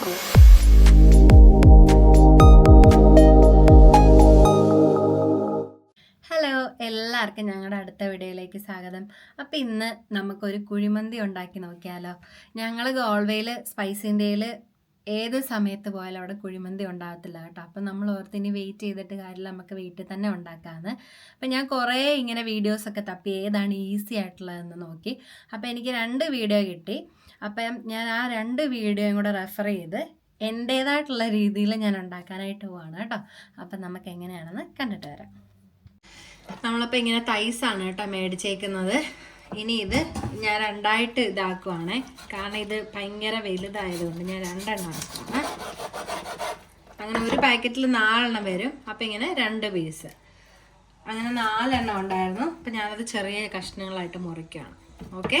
Hello എല്ലാവർക്കും ഞങ്ങളുടെ അടുത്ത വീഡിയോയിലേക്ക് സ്വാഗതം. അപ്പം ഇന്ന് നമുക്കൊരു കുഴിമന്തി ഉണ്ടാക്കി നോക്കിയാലോ? ഞങ്ങൾ ഗോൾവേയിൽ സ്പൈസിന്റെയിൽ ഏത് സമയത്ത് പോയാലും അവിടെ കുഴിമന്തി ഉണ്ടാകത്തില്ല കേട്ടോ. അപ്പം നമ്മൾ ഓർത്ത് ഇനി വെയിറ്റ് ചെയ്തിട്ട് കാര്യമില്ല നമുക്ക് വീട്ടിൽ തന്നെ ഉണ്ടാക്കാമെന്ന് അപ്പം ഞാൻ കുറേ ഇങ്ങനെ വീഡിയോസൊക്കെ തപ്പി ഏതാണ് ഈസി ആയിട്ടുള്ളതെന്ന് നോക്കി. അപ്പം എനിക്ക് രണ്ട് വീഡിയോ കിട്ടി. അപ്പം ഞാൻ ആ രണ്ട് വീഡിയോയും കൂടെ റെഫർ ചെയ്ത് എന്റേതായിട്ടുള്ള രീതിയിൽ ഞാൻ ഉണ്ടാക്കാനായിട്ട് പോവാണ് കേട്ടോ. അപ്പം നമുക്ക് എങ്ങനെയാണെന്ന് കണ്ടിട്ട് വരാം. നമ്മളപ്പോൾ ഇങ്ങനെ തൈസാണ് കേട്ടോ മേടിച്ചേക്കുന്നത്. ഇനി ഇത് ഞാൻ രണ്ടായിട്ട് ഇതാക്കുവാണ്. കാരണം ഇത് ഭയങ്കര വലുതായതുകൊണ്ട് ഞാൻ രണ്ടെണ്ണം ആക്കുവാണ്. അങ്ങനെ ഒരു പാക്കറ്റിൽ നാലെണ്ണം വരും. അപ്പം ഇങ്ങനെ രണ്ട് പീസ് അങ്ങനെ നാലെണ്ണം ഉണ്ടായിരുന്നു. അപ്പം ഞാനത് ചെറിയ കഷ്ണങ്ങളായിട്ട് മുറിക്കുകയാണ്. ഓക്കെ?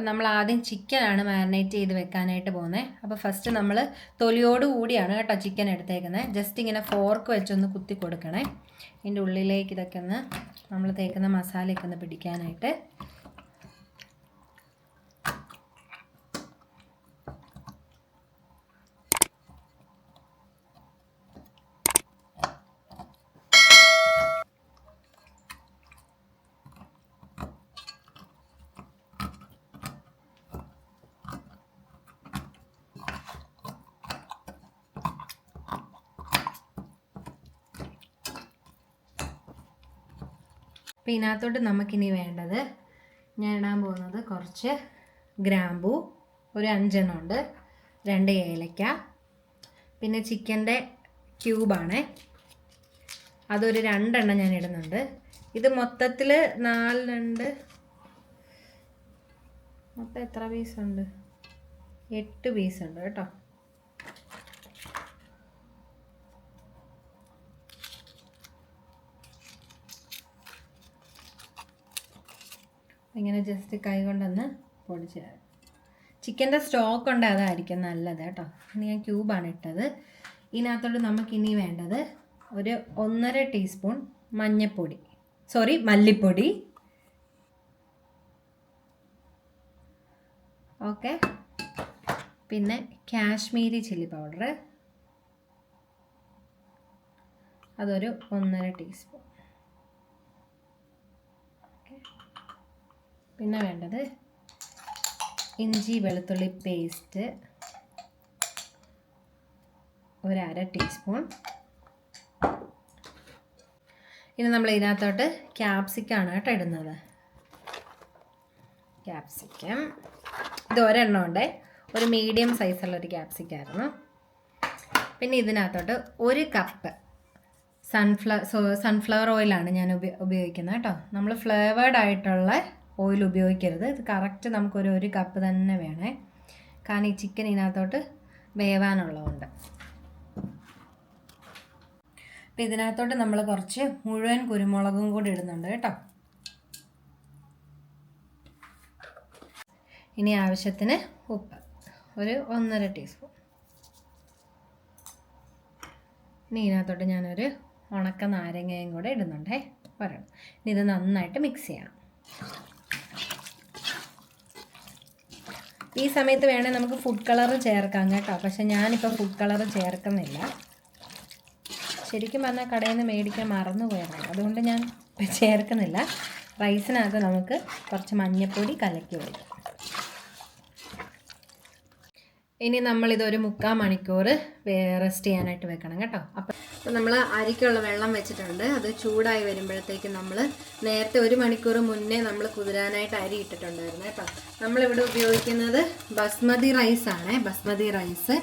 അപ്പം നമ്മൾ ആദ്യം ചിക്കനാണ് മാരിനേറ്റ് ചെയ്ത് വെക്കാനായിട്ട് പോകുന്നത്. അപ്പോൾ ഫസ്റ്റ് നമ്മൾ തൊലിയോട് കൂടിയാണ് കേട്ടോ ചിക്കൻ എടുത്തേക്കുന്നത്. ജസ്റ്റ് ഇങ്ങനെ ഫോർക്ക് വെച്ചൊന്ന് കുത്തി കൊടുക്കണേ. ഇതിന്റെ ഉള്ളിലേക്ക് ഇതൊക്കെ ഒന്ന് നമ്മൾ തേക്കുന്ന മസാലയൊക്കെ ഒന്ന് പിടിക്കാനായിട്ട്. അപ്പോൾ ഇതിനകത്തോട്ട് നമുക്കിനി വേണ്ടത് ഞാൻ ഇടാൻ പോകുന്നത് കുറച്ച് ഗ്രാമ്പൂ ഒരു അഞ്ചെണ്ണം ഉണ്ട് രണ്ട് ഏലക്ക പിന്നെ ചിക്കന്റെ ക്യൂബാണ്. അതൊരു രണ്ടെണ്ണം ഞാൻ ഇടുന്നുണ്ട്. ഇത് മൊത്തത്തിൽ നാല് രണ്ട് മൊത്തം എത്ര പീസുണ്ട് എട്ട് പീസുണ്ട് കേട്ടോ. ഇങ്ങനെ ജസ്റ്റ് കൈ കൊണ്ടൊന്ന് പൊടിച്ച് ചിക്കന്റെ സ്റ്റോക്ക് ഉണ്ട് അതായിരിക്കും നല്ലത് കേട്ടോ. ഇനി ഞാൻ ക്യൂബാണ് ഇട്ടത്. ഇതിനകത്തോട്ട് നമുക്കിനി വേണ്ടത് ഒരു ഒന്നര ടീസ്പൂൺ മഞ്ഞപ്പൊടി. സോറി മല്ലിപ്പൊടി. ഓക്കെ പിന്നെ കാശ്മീരി ചില്ലി പൗഡർ അതൊരു ഒന്നര ടീസ്പൂൺ പിന്നെ വേണ്ടത് ഇഞ്ചി വെളുത്തുള്ളി പേസ്റ്റ് ഒരര ടീസ്പൂൺ. ഇനി നമ്മൾ ഇതിനകത്തോട്ട് ക്യാപ്സിക്കാണ് കേട്ടോ ഇടുന്നത്. ക്യാപ്സിക്കം. ഇത് ഒരെണ്ണം ഉണ്ട്. ഒരു മീഡിയം സൈസുള്ള ഒരു ക്യാപ്സിക്കായിരുന്നു പിന്നെ ഇതിനകത്തോട്ട് ഒരു കപ്പ് സൺഫ്ല സൺഫ്ലവർ ഓയിലാണ് ഞാൻ ഉപയോഗിക്കുന്നത് കേട്ടോ. നമ്മൾ ഫ്ലേവേഡ് ആയിട്ടുള്ള ഓയിൽ ഉപയോഗിക്കരുത്. ഇത് കറക്റ്റ് നമുക്കൊരു ഒരു കപ്പ് തന്നെ വേണേ. കാരണം ഈ ചിക്കൻ ഇതിനകത്തോട്ട് വേവാനുള്ളതുകൊണ്ട്. അപ്പം ഇതിനകത്തോട്ട് നമ്മൾ കുറച്ച് മുഴുവൻ കുരുമുളകും കൂടി ഇടുന്നുണ്ട് കേട്ടോ. ഇനി ആവശ്യത്തിന് ഉപ്പ്. ഒരു ഒന്നര ടീസ്പൂൺ. ഇനി ഇതിനകത്തോട്ട് ഞാനൊരു ഉണക്ക നാരങ്ങയും കൂടെ ഇടുന്നുണ്ടേ. ഒരെണ്ണം. ഇനി ഇത് നന്നായിട്ട് മിക്സ് ചെയ്യണം. ഈ സമയത്ത് വേണേൽ നമുക്ക് ഫുഡ് കളർ ചേർക്കാം കേട്ടോ. പക്ഷെ ഞാനിപ്പോൾ ഫുഡ് കളർ ചേർക്കുന്നില്ല. ശരിക്കും പറഞ്ഞാൽ കടയിൽ നിന്ന് മേടിക്കാൻ മറന്നു പോയതാണ്. അതുകൊണ്ട് ഞാൻ ചേർക്കുന്നില്ല. റൈസിനകത്ത് നമുക്ക് കുറച്ച് മഞ്ഞൾപ്പൊടി കലക്കി ഒഴിക്കാം. ഇനി നമ്മളിതൊരു മുക്കാൽ മണിക്കൂർ റെസ്റ്റ് ചെയ്യാനായിട്ട് വെക്കണം കേട്ടോ. അപ്പം അപ്പം നമ്മൾ അരിക്കുള്ള വെള്ളം വെച്ചിട്ടുണ്ട്. അത് ചൂടായി വരുമ്പോഴത്തേക്ക് നമ്മൾ നേരത്തെ ഒരു മണിക്കൂർ മുന്നേ നമ്മൾ കുതിരാനായിട്ട് അരി ഇട്ടിട്ടുണ്ടായിരുന്നു. കേട്ടോ നമ്മളിവിടെ ഉപയോഗിക്കുന്നത് ബസ്മതി റൈസ് ആണ്. ബസ്മതി റൈസ്.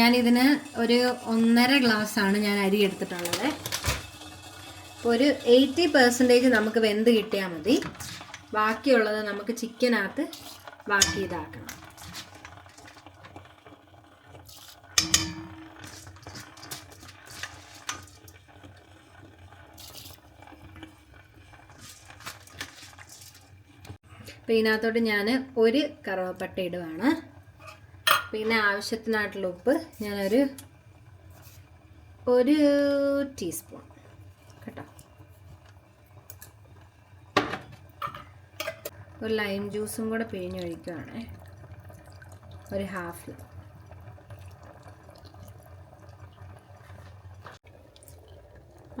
ഞാനിതിന് ഒരു ഒന്നര ഗ്ലാസ്സാണ് ഞാൻ അരി എടുത്തിട്ടുള്ളത്. അപ്പോൾ ഒരു എയ്റ്റി പെർസെന്റേജ് നമുക്ക് വെന്ത് കിട്ടിയാൽ മതി. ബാക്കിയുള്ളത് നമുക്ക് ചിക്കനകത്ത് ബാക്കി ഇതാക്കണം. അപ്പോൾ ഇതിനകത്തോട്ട് ഞാൻ ഒരു കറുവപ്പട്ട ഇടുവാണ്. പിന്നെ ആവശ്യത്തിനായിട്ടുള്ള ഉപ്പ് ഞാനൊരു ഒരു ടീസ്പൂൺ. കേട്ടോ? ഒരു ലൈം ജ്യൂസും കൂടെ പിഴിഞ്ഞ് ഒഴിക്കുവാണേ. ഒരു ഹാഫ്.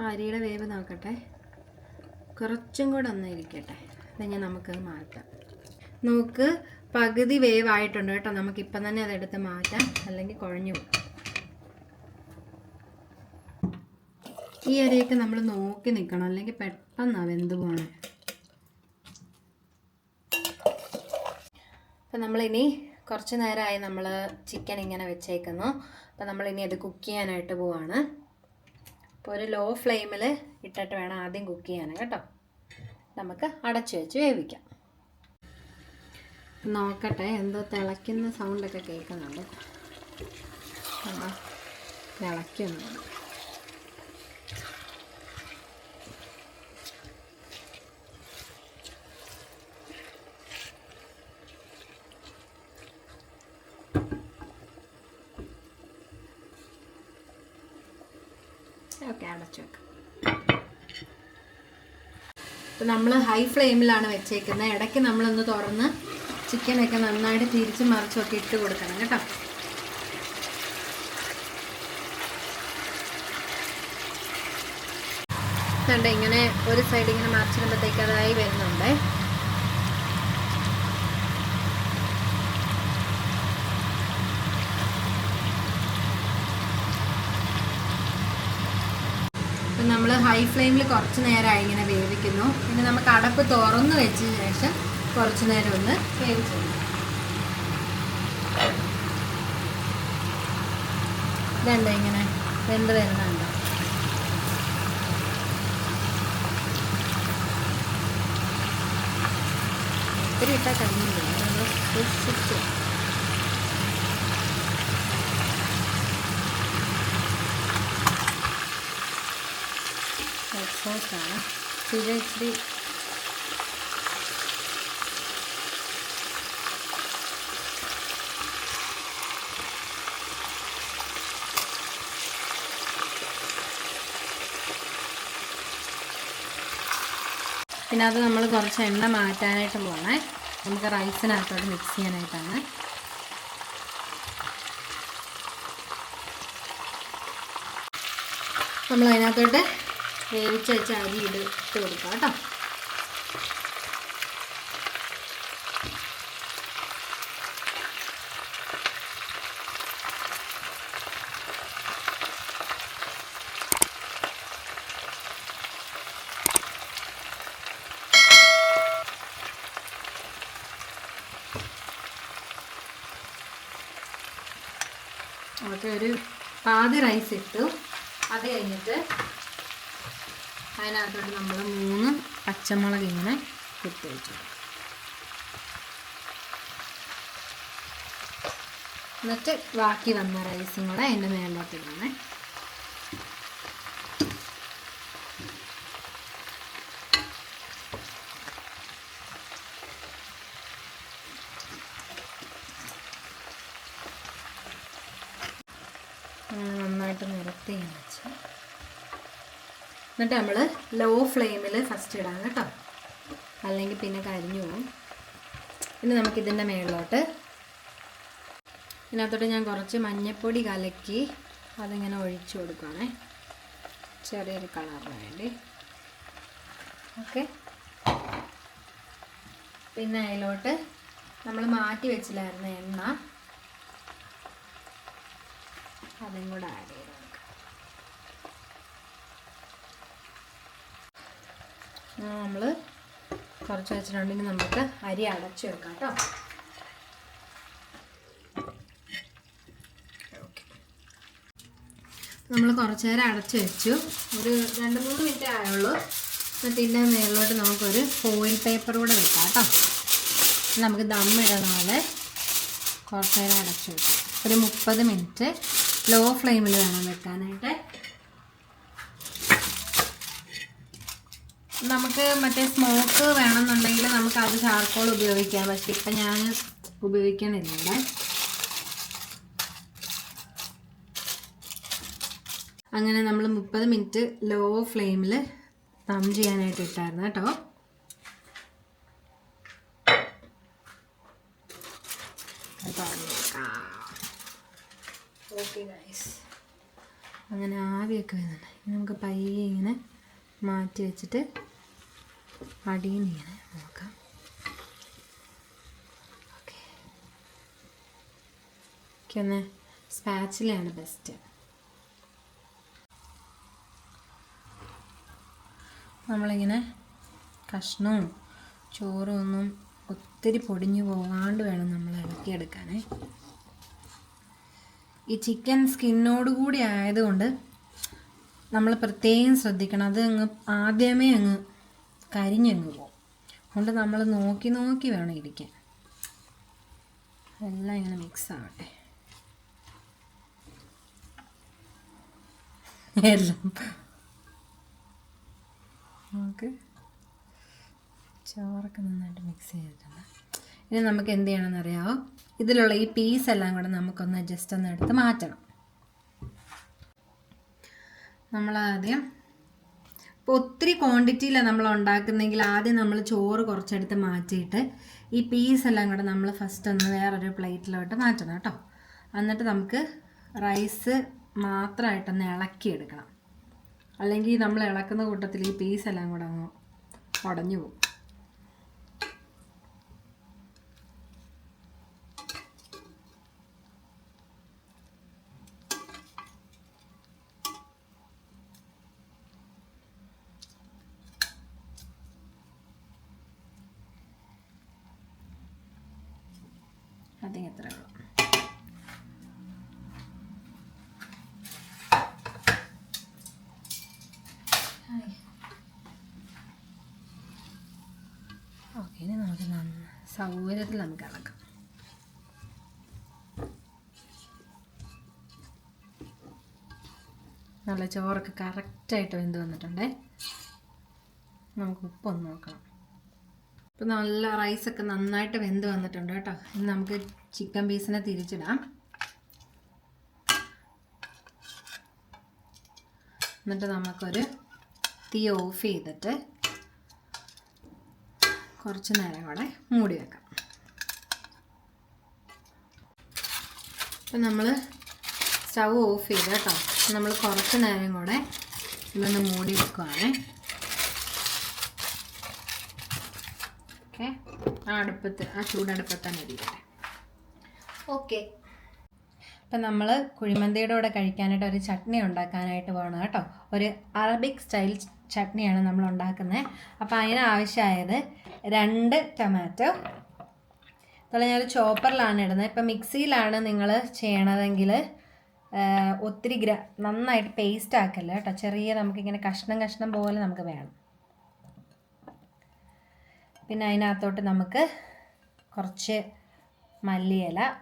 അരിയുടെ വേവ് നോക്കട്ടെ. കുറച്ചും കൂടെ ഒന്ന് ഇരിക്കട്ടെ. അല്ലെങ്കിൽ നമുക്കത് മാറ്റാം. നമുക്ക് പകുതി വേവ് ആയിട്ടുണ്ട് കേട്ടോ. നമുക്കിപ്പം തന്നെ അതെടുത്ത് മാറ്റാം. അല്ലെങ്കിൽ കുഴഞ്ഞു ഈ അരിയൊക്കെ നമ്മൾ നോക്കി നിൽക്കണം. അല്ലെങ്കിൽ പെട്ടെന്നാണ് വെന്ത് പോകണം അപ്പം നമ്മളിനി കുറച്ച് നേരമായി നമ്മൾ ചിക്കൻ ഇങ്ങനെ വെച്ചേക്കുന്നു. അപ്പം നമ്മളിനി അത് കുക്ക് ചെയ്യാനായിട്ട് പോവാണ്. അപ്പോൾ ഒരു ലോ ഫ്ലെയിമിൽ ഇട്ടിട്ട് വേണം ആദ്യം കുക്ക് ചെയ്യാൻ കേട്ടോ. നമുക്ക് അടച്ചു വെച്ച് വേവിക്കാം. നോക്കട്ടെ എന്തോ തിളയ്ക്കുന്ന സൗണ്ടൊക്കെ കേൾക്കുന്നുണ്ട്. തിളയ്ക്കുന്നു. ഓക്കെ അടച്ചു വെക്കാം. ഇപ്പം നമ്മൾ ഹൈ ഫ്ലെയിമിലാണ് വെച്ചേക്കുന്നത് ഇടയ്ക്ക് നമ്മളൊന്ന് തുറന്ന് ചിക്കനൊക്കെ നന്നായിട്ട് തിരിച്ച് മറിച്ചൊക്കെ ഇട്ട് കൊടുക്കണം കേട്ടോ. കണ്ട ഇങ്ങനെ ഒരു സൈഡ് ഇങ്ങനെ മറിച്ചിടുമ്പോഴത്തേക്ക് അതായി വരുന്നുണ്ട് അപ്പം നമ്മൾ ഹൈ ഫ്ലെയിമിൽ കുറച്ച് നേരമായി ഇങ്ങനെ വേവിക്കുന്നു. പിന്നെ നമുക്ക് അടപ്പ് തുറന്ന് വെച്ച ശേഷം കുറച്ച് നേരം ഒന്ന് വേവിച്ചെടുക്കും. ഇതുണ്ട് ഇങ്ങനെ വെന്ത് വരുന്നുണ്ട് ഒരു ഇട്ടാൽ കഴിഞ്ഞില്ല നമ്മൾ സൂക്ഷിച്ച് സോസാണ് ഇത് ഇച്ചിരി പിന്നെ അത് നമ്മൾ കുറച്ച് എണ്ണ മാറ്റാനായിട്ട് പോകണേ നമുക്ക് റൈസിനകത്തോട്ട് മിക്സ് ചെയ്യാനായിട്ടാണ്. നമ്മൾ അതിനകത്തോട്ട് വേവിച്ച് വെച്ച അരി ഇട്ട് കൊടുക്കാം കേട്ടോ. ഒരു പാതി റൈസ് ഇട്ടു. അത് കഴിഞ്ഞിട്ട് അതിനകത്തോട്ട് നമ്മൾ മൂന്ന് പച്ചമുളക് ഇങ്ങനെ കുത്തിവെച്ചു എന്നിട്ട് ബാക്കി വന്ന റൈസും കൂടെ അതിന്റെ മേലോട്ട് ഇടണേ നന്നായിട്ട് നിരത്തി വെച്ച്. എന്നിട്ട് നമ്മൾ ലോ ഫ്ലെയിമിൽ ഫസ്റ്റ് ഇടാം കേട്ടോ. അല്ലെങ്കിൽ പിന്നെ കരിഞ്ഞു പോകും ഇനി നമുക്കിതിന്റെ മേളിലോട്ട് ഇതിനകത്തോട്ട് ഞാൻ കുറച്ച് മഞ്ഞപ്പൊടി കലക്കി അതിങ്ങനെ ഒഴിച്ചു കൊടുക്കുകയാണേ ചെറിയൊരു കളറിന് വേണ്ടി. ഓക്കെ പിന്നെ അതിലോട്ട് നമ്മൾ മാറ്റി വെച്ചില്ലായിരുന്ന എണ്ണ അതും കൂടെ ആഡ് ചെയ്ത് കൊടുക്കാം നമ്മൾ കുറച്ച് വെച്ചിട്ടുണ്ടെങ്കിൽ നമുക്ക് അരി അടച്ചു വെക്കാം കേട്ടോ. നമ്മൾ കുറച്ച് നേരം അടച്ചു വെച്ചു. ഒരു രണ്ട് മൂന്ന് മിനിറ്റ് ആയുള്ളൂ. എന്നിട്ട് ഇതിന്റെ മേളിലോട്ട് നമുക്കൊരു ഫോയിൽ പേപ്പർ കൂടെ വെക്കാം കേട്ടോ. നമുക്ക് ദം ഇടുന്ന പോലെ കുറച്ച് നേരം അടച്ചു വെക്കാം. ഒരു മുപ്പത് മിനിറ്റ് ലോ ഫ്ലെയിമിൽ വേണം വെക്കാനായിട്ട്. നമുക്ക് മറ്റേ സ്മോക്ക് വേണമെന്നുണ്ടെങ്കിൽ നമുക്ക് അത് ചാർക്കോൾ ഉപയോഗിക്കാം. പക്ഷെ ഇപ്പം ഞാൻ ഉപയോഗിക്കണില്ല. അങ്ങനെ നമ്മൾ മുപ്പത് മിനിറ്റ് ലോ ഫ്ലെയിമിൽ തം ചെയ്യാനായിട്ട് ഇട്ടായിരുന്നു കേട്ടോ. അങ്ങനെ ആവിയൊക്കെ വരുന്നുണ്ട്. നമുക്ക് പയ്യെ ഇങ്ങനെ മാറ്റി വെച്ചിട്ട് അടിയിൽ നിന്ന് നോക്കാം ഓക്കെ ഒന്ന് സ്പാച്ചിലാണ് ബെസ്റ്റ് നമ്മളിങ്ങനെ കഷ്ണവും ചോറും ഒന്നും ഒത്തിരി പൊടിഞ്ഞു പോകാണ്ട് വേണം നമ്മൾ ഇളക്കിയെടുക്കാനേ. ഈ ചിക്കൻ സ്കിന്നോട് കൂടി ആയതുകൊണ്ട് നമ്മൾ പ്രത്യേകം ശ്രദ്ധിക്കണം. അത് അങ്ങ് ആദ്യമേ അങ്ങ് കരിഞ്ഞങ്ങ് പോകും അതുകൊണ്ട് നമ്മൾ നോക്കി നോക്കി വേണം ഇരിക്കാൻ. എല്ലാം ഇങ്ങനെ മിക്സ് ആവട്ടെ. എല്ലാം. നമുക്ക് ചോറൊക്കെ നന്നായിട്ട് മിക്സ് ചെയ്തിട്ടുണ്ട്. ഇനി നമുക്ക് എന്ത് ചെയ്യണമെന്ന് അറിയാമോ ഇതിലുള്ള ഈ പീസ് എല്ലാം കൂടെ നമുക്കൊന്ന് ജസ്റ്റ് ഒന്ന് എടുത്ത് മാറ്റണം. നമ്മളാദ്യം ഇപ്പോൾ ഒത്തിരി ക്വാണ്ടിറ്റിയിലാണ് നമ്മൾ ഉണ്ടാക്കുന്നെങ്കിൽ ആദ്യം നമ്മൾ ചോറ് കുറച്ചെടുത്ത് മാറ്റിയിട്ട് ഈ പീസ് എല്ലാം കൂടെ നമ്മൾ ഫസ്റ്റ് ഒന്ന് വേറൊരു പ്ലേറ്റിലോട്ട് മാറ്റണം കേട്ടോ. എന്നിട്ട് നമുക്ക് റൈസ് മാത്രമായിട്ടൊന്ന് ഇളക്കിയെടുക്കണം. അല്ലെങ്കിൽ നമ്മൾ ഇളക്കുന്ന കൂട്ടത്തിൽ ഈ പീസ് എല്ലാം കൂടെ അങ്ങ് ഉടഞ്ഞു പോകും. അധികം എത്ര ഉള്ളൂ ഓക്കെ ഇനി നമുക്ക് സൗകര്യത്തിൽ നമുക്ക് ഇളക്കാം നല്ല ചോറൊക്കെ കറക്റ്റായിട്ട് വെന്ത് വന്നിട്ടുണ്ടേ. നമുക്ക് ഉപ്പൊന്ന് നോക്കണം. ഇപ്പം നല്ല റൈസൊക്കെ നന്നായിട്ട് വെന്ത് വന്നിട്ടുണ്ട് കേട്ടോ. ഇനി നമുക്ക് ചിക്കൻ പീസിനെ തിരിച്ചിടാം. എന്നിട്ട് നമുക്കൊരു തീ ഓഫ് ചെയ്തിട്ട് കുറച്ച് നേരം കൂടെ മൂടി വെക്കാം. ഇപ്പം നമ്മൾ സ്റ്റൗ ഓഫ് ചെയ്ത് കേട്ടോ. നമ്മൾ കുറച്ച് നേരം കൂടെ ഇതൊന്ന് മൂടി വെക്കുവാണേ. ഓക്കെ. ആ അടുപ്പത്ത് ആ ചൂടടുപ്പത്ത് തന്നെ ഇരിക്കട്ടെ ഓക്കെ. അപ്പം നമ്മൾ കുഴിമന്തിയുടെ കൂടെ കഴിക്കാനായിട്ട് ഒരു ചട്നി ഉണ്ടാക്കാനായിട്ട് പോകണം കേട്ടോ. ഒരു അറബിക് സ്റ്റൈൽ ചട്നിയാണ് നമ്മൾ ഉണ്ടാക്കുന്നത് അപ്പോൾ അതിന് ആവശ്യമായത് രണ്ട് ടൊമാറ്റോ. അതുപോലെ ഞാൻ ചോപ്പറിലാണ് ഇടുന്നത്. ഇപ്പം മിക്സിയിലാണ് നിങ്ങൾ ചെയ്യണതെങ്കിൽ ഒത്തിരി ഗ്ര നന്നായിട്ട് പേസ്റ്റ് ആക്കല്ല കേട്ടോ. ചെറിയ നമുക്കിങ്ങനെ കഷ്ണം കഷ്ണം പോലെ നമുക്ക് വേണം. പിന്നെ അതിനകത്തോട്ട് നമുക്ക് കുറച്ച് മല്ലിയില.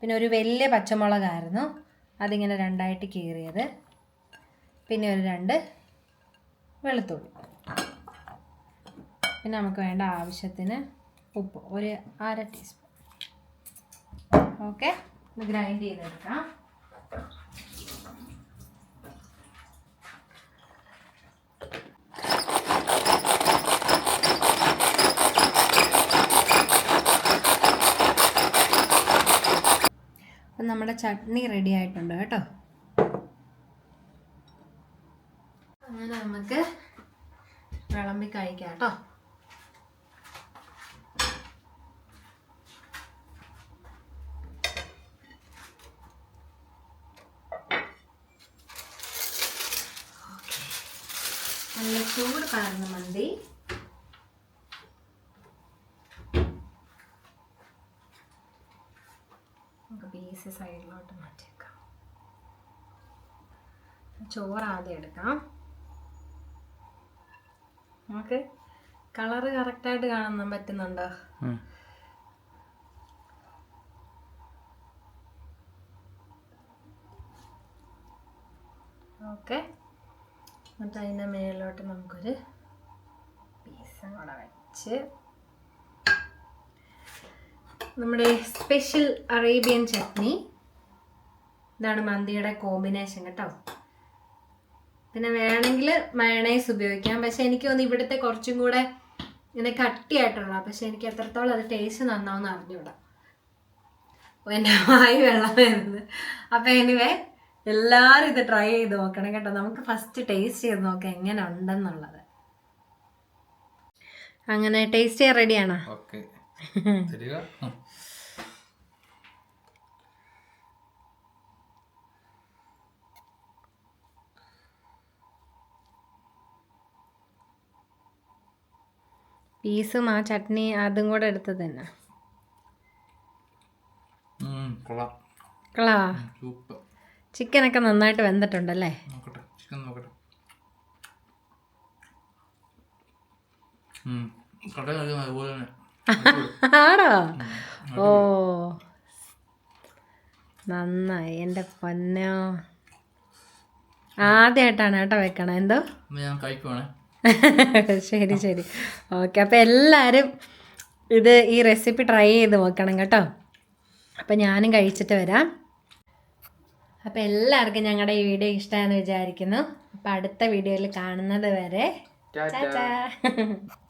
പിന്നെ ഒരു വലിയ പച്ചമുളകായിരുന്നു. അതിങ്ങനെ രണ്ടായിട്ട് കീറിയത്. പിന്നെ ഒരു രണ്ട് വെളുത്തുള്ളി. പിന്നെ നമുക്ക് വേണ്ട ആവശ്യത്തിന് ഉപ്പ്. ഒരു അര ടീസ്പൂൺ. ഓക്കെ. ഗ്രൈൻഡ് ചെയ്തെടുക്കാം. നമ്മുടെ ചട്നി റെഡി ആയിട്ടുണ്ട് കേട്ടോ. അങ്ങനെ നമുക്ക് വിളമ്പി കഴിക്കാം കേട്ടോ. നല്ല ചൂട് പാർന്ന മന്തി നമുക്ക് പീസ് സൈഡിലോട്ട് മാറ്റിയേക്കാം. ചോറ് ആദ്യം എടുക്കാം. നമുക്ക് കളറ് കറക്റ്റായിട്ട് കാണാൻ പറ്റുന്നുണ്ടോ? ഓക്കെ. എന്നിട്ട് അതിന്റെ മേലോട്ട് നമുക്കൊരു പീസും കൂടെ വെച്ച് നമ്മുടെ സ്പെഷ്യൽ അറേബ്യൻ ചട്നി ഇതാണ് മന്തിയുടെ കോമ്പിനേഷൻ കേട്ടോ. പിന്നെ വേണമെങ്കിൽ മയണൈസ് ഉപയോഗിക്കാം. പക്ഷെ എനിക്ക് തോന്നുന്നു ഇവിടുത്തെ കുറച്ചും കൂടെ ഇങ്ങനെ കട്ടിയായിട്ടുള്ള പക്ഷെ എനിക്ക് എത്രത്തോളം അത് ടേസ്റ്റ് നന്നാവും അറിഞ്ഞൂടാ അപ്പോൾ എന്റെ വായി വെള്ളം വരുന്നത് അപ്പോൾ എനിവേ എല്ലാവരും ഇത് ട്രൈ ചെയ്ത് നോക്കണം കേട്ടോ. നമുക്ക് ഫസ്റ്റ് ടേസ്റ്റ് ചെയ്ത് നോക്കാം എങ്ങനെ ഉണ്ടെന്നുള്ളത്. അങ്ങനെ ടേസ്റ്റ് ചെയ്യാൻ റെഡിയാണോ ഓക്കെ. തരിക. പീസും ആ ചട്നി അതും കൂടെ എടുത്തത് തന്നെ. കളാ ചിക്കനൊക്കെ നന്നായിട്ട് വെന്തിട്ടുണ്ടല്ലേ? കഴിക്കുന്ന അതുപോലെ തന്നെ. ആണോ? ഓ. നന്നായി. എന്റെ പൊന്നോ. ആദ്യമായിട്ടാണ് കേട്ടോ വെക്കണം. എന്തോ? ഞാൻ കഴിക്കുവാണേ. ശരി ശരി. ഓക്കെ. അപ്പോൾ എല്ലാവരും ഇത് ഈ റെസിപ്പി ട്രൈ ചെയ്ത് നോക്കണം കേട്ടോ. അപ്പോൾ ഞാനും കഴിച്ചിട്ട് വരാം. അപ്പോൾ എല്ലാവർക്കും ഞങ്ങളുടെ ഈ വീഡിയോ ഇഷ്ടമായെന്ന് വിചാരിക്കുന്നു. അപ്പോൾ അടുത്ത വീഡിയോയിൽ കാണുന്നത് വരെ